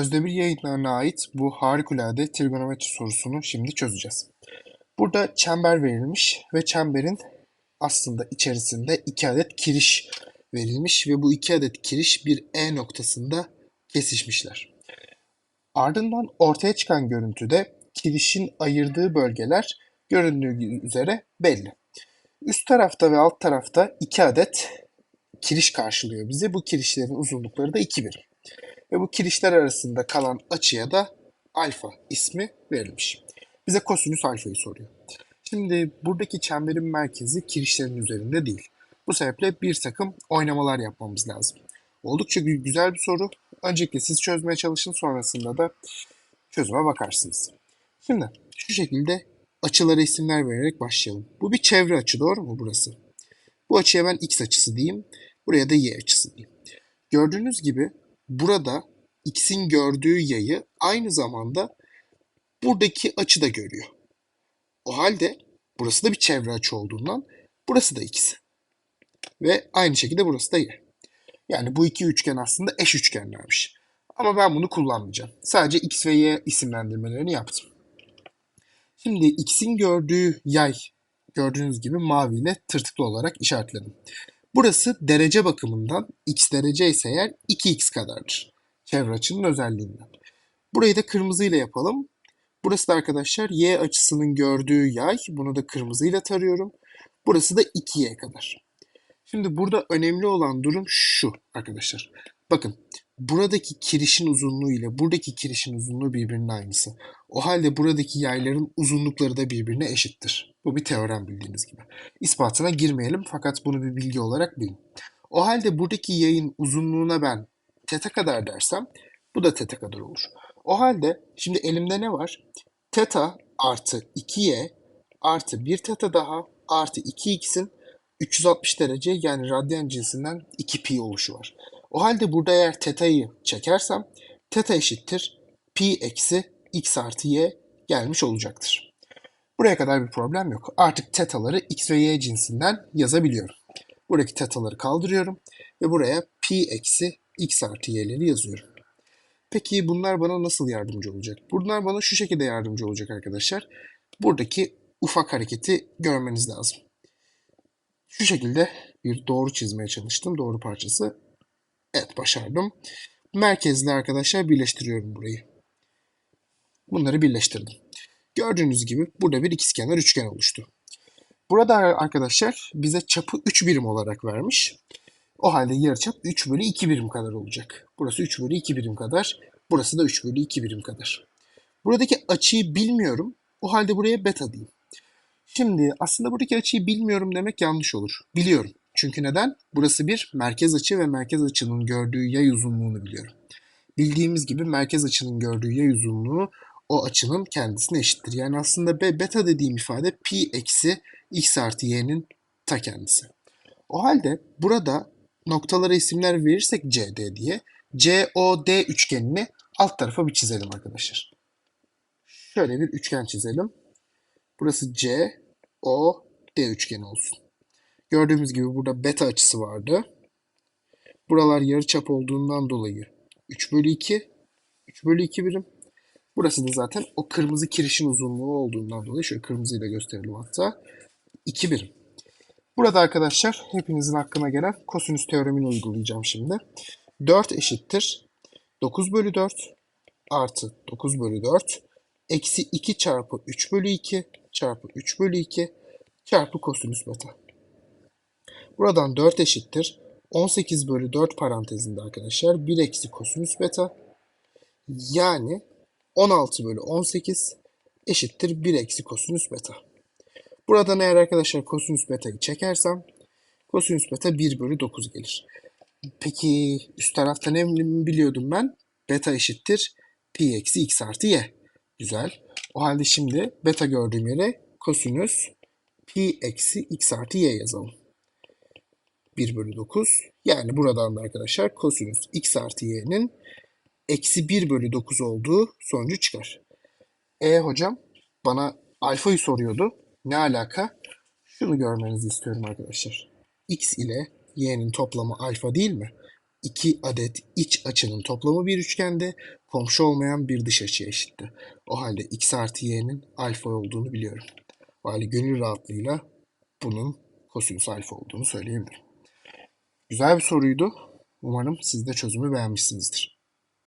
Özdemir yayınlarına ait bu harikulade trigonometri sorusunu şimdi çözeceğiz. Burada çember verilmiş ve çemberin aslında içerisinde iki adet kiriş verilmiş ve bu iki adet kiriş bir E noktasında kesişmişler. Ardından ortaya çıkan görüntüde kirişin ayırdığı bölgeler göründüğü üzere belli. Üst tarafta ve alt tarafta iki adet kiriş karşılıyor bizi. Bu kirişlerin uzunlukları da 2 birim. Ve bu kirişler arasında kalan açıya da alfa ismi verilmiş. Bize kosinüs alfayı soruyor. Şimdi buradaki çemberin merkezi kirişlerin üzerinde değil. Bu sebeple bir takım oynamalar yapmamız lazım. Oldukça gü- güzel bir soru. Öncelikle siz çözmeye çalışın sonrasında da çözüme bakarsınız. Şimdi şu şekilde açılara isimler vererek başlayalım. Bu bir çevre açı doğru mu burası? Bu açıya ben x açısı diyeyim. Buraya da y açısı diyeyim. Gördüğünüz gibi burada x'in gördüğü yayı aynı zamanda buradaki açı da görüyor. O halde burası da bir çevre açı olduğundan burası da x. Ve aynı şekilde burası da y. Yani bu iki üçgen aslında eş üçgenlermiş. Ama ben bunu kullanmayacağım. Sadece x ve y isimlendirmelerini yaptım. Şimdi x'in gördüğü yay gördüğünüz gibi maviyle tırtıklı olarak işaretledim. Burası derece bakımından x derece ise eğer 2x kadardır. Çevre açının özelliğinden. Burayı da kırmızıyla yapalım. Burası da arkadaşlar y açısının gördüğü yay. Bunu da kırmızıyla tarıyorum. Burası da 2y kadar. Şimdi burada önemli olan durum şu arkadaşlar. Bakın buradaki kirişin uzunluğu ile buradaki kirişin uzunluğu birbirinin aynısı. O halde buradaki yayların uzunlukları da birbirine eşittir. Bu bir teorem bildiğiniz gibi. İspatına girmeyelim fakat bunu bir bilgi olarak bilin. O halde buradaki yayın uzunluğuna ben teta kadar dersem bu da teta kadar olur. O halde şimdi elimde ne var? Teta artı 2y artı 1 teta daha artı 2x'in 360 derece yani radyan cinsinden 2 pi oluşu var. O halde burada eğer teta'yı çekersem teta eşittir pi eksi x artı y gelmiş olacaktır. Buraya kadar bir problem yok. Artık tetaları x ve y cinsinden yazabiliyorum. Buradaki tetaları kaldırıyorum ve buraya pi eksi x artı y'leri yazıyorum. Peki bunlar bana nasıl yardımcı olacak? Bunlar bana şu şekilde yardımcı olacak arkadaşlar. Buradaki ufak hareketi görmeniz lazım. Şu şekilde bir doğru çizmeye çalıştım. Doğru parçası. Evet başardım. Merkezli arkadaşlar birleştiriyorum burayı. Bunları birleştirdim. Gördüğünüz gibi burada bir ikizkenar üçgen oluştu. Burada arkadaşlar bize çapı 3 birim olarak vermiş. O halde yarıçap 3 bölü 2 birim kadar olacak. Burası 3 bölü 2 birim kadar. Burası da 3 bölü 2 birim kadar. Buradaki açıyı bilmiyorum. O halde buraya beta diyeyim. Şimdi aslında buradaki açıyı bilmiyorum demek yanlış olur. Biliyorum. Çünkü neden? Burası bir merkez açı ve merkez açının gördüğü yay uzunluğunu biliyorum. Bildiğimiz gibi merkez açının gördüğü yay uzunluğu o açının kendisine eşittir. Yani aslında be, beta dediğim ifade pi eksi x artı y'nin ta kendisi. O halde burada noktalara isimler verirsek CD diye COD üçgenini alt tarafa bir çizelim arkadaşlar. Şöyle bir üçgen çizelim. Burası C, O, D üçgeni olsun. Gördüğümüz gibi burada beta açısı vardı. Buralar yarıçap olduğundan dolayı 3 bölü 2, 3 bölü 2 birim. Burası da zaten o kırmızı kirişin uzunluğu olduğundan dolayı şöyle kırmızıyla gösterelim hatta. 2 birim. Burada arkadaşlar hepinizin hakkına gelen kosinüs teoremini uygulayacağım şimdi. 4 eşittir 9 bölü 4 artı 9 bölü 4 eksi 2 çarpı 3 bölü 2 çarpı 3 bölü 2 çarpı kosinüs beta. Buradan 4 eşittir 18 bölü 4 parantezinde arkadaşlar 1 eksi kosinüs beta yani 16 bölü 18 eşittir 1 eksi kosinüs beta. Buradan eğer arkadaşlar kosinüs beta'yı çekersem kosinüs beta 1 bölü 9 gelir. Peki üst tarafta ne biliyordum ben? Beta eşittir pi eksi x artı y. Güzel. O halde şimdi beta gördüğüm yere kosinüs pi eksi x artı y yazalım. 1 bölü 9. Yani buradan da arkadaşlar kosinüs x artı y'nin eksi 1 bölü 9 olduğu sonucu çıkar. E hocam bana alfayı soruyordu. Ne alaka? Şunu görmenizi istiyorum arkadaşlar. X ile y'nin toplamı alfa değil mi? iki adet iç açının toplamı bir üçgende komşu olmayan bir dış açıya eşitti. O halde x artı y'nin alfa olduğunu biliyorum. O halde gönül rahatlığıyla bunun kosinüs alfa olduğunu söyleyebilirim. Güzel bir soruydu. Umarım siz de çözümü beğenmişsinizdir.